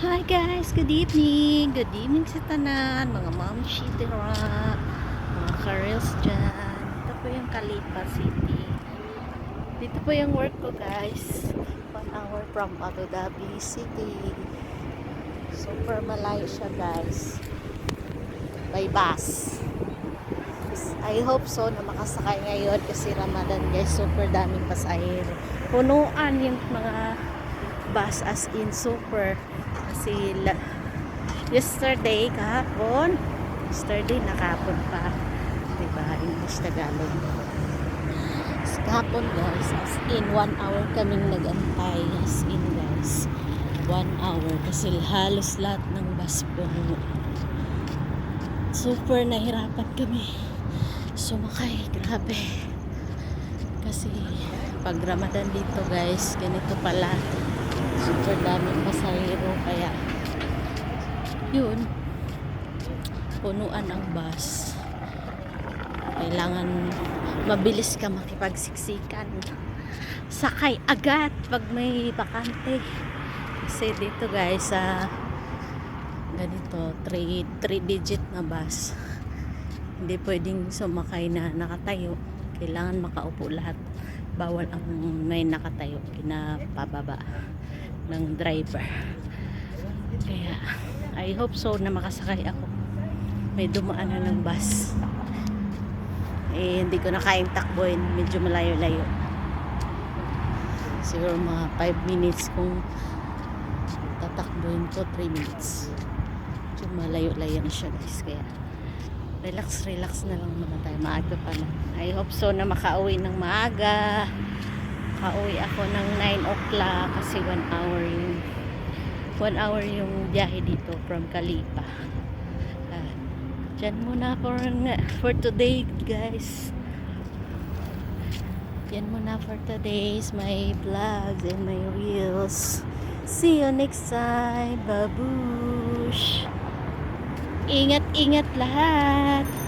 Hi guys, good evening. Good evening sa tanan, mga ma'am shitira, mga karels dyan. Ito po yung Kalipa City. Dito po yung work ko guys. One hour from Abu Dhabi City. Super malayo siya guys. By bus. I hope so na makasakay ngayon kasi Ramadan guys. Super daming pasahero. Punuan yung mga bus as in super. Kasi yesterday kahapon yesterday nakapon pa. Diba? English Tagalog. Kahapon guys as in one hour kaming nagantay. As in guys one hour. Kasi halos lahat ng bus puno super nahirapan kami. Sumakay. Grabe. Kasi pag Ramadan dito guys ganito pala super daming pasahero kaya yun punuan ang bus. Kailangan mabilis ka makipagsiksikan. Sakay agad pag may bakante. Kasi dito guys sa ganito 3 3 digit na bus hindi pwedeng sumakay na nakatayo. Kailangan makaupo lahat. Bawal ang may nakatayo pinapababa ng driver. Kaya I hope so na makasakay ako. May dumaan na ng bus. Eh hindi ko na kayang takbuhin. Medyo malayo-layo. Siguro mga 5 minutes kung tatakbuhin ko 3 minutes. Medyo malayo-layo na siya guys. Kaya relax relax na lang muna tayo. Maaga pa na I hope so na makauwi ng maaga Pauwi ako ng 9 o'clock kasi 1 hour yung 1 hour yung biyahe dito from Kalipa. Uh, dyan muna for, for today guys. Yan muna for today's my vlogs and my reels. See you next time. Babush! Ingat-ingat lahat!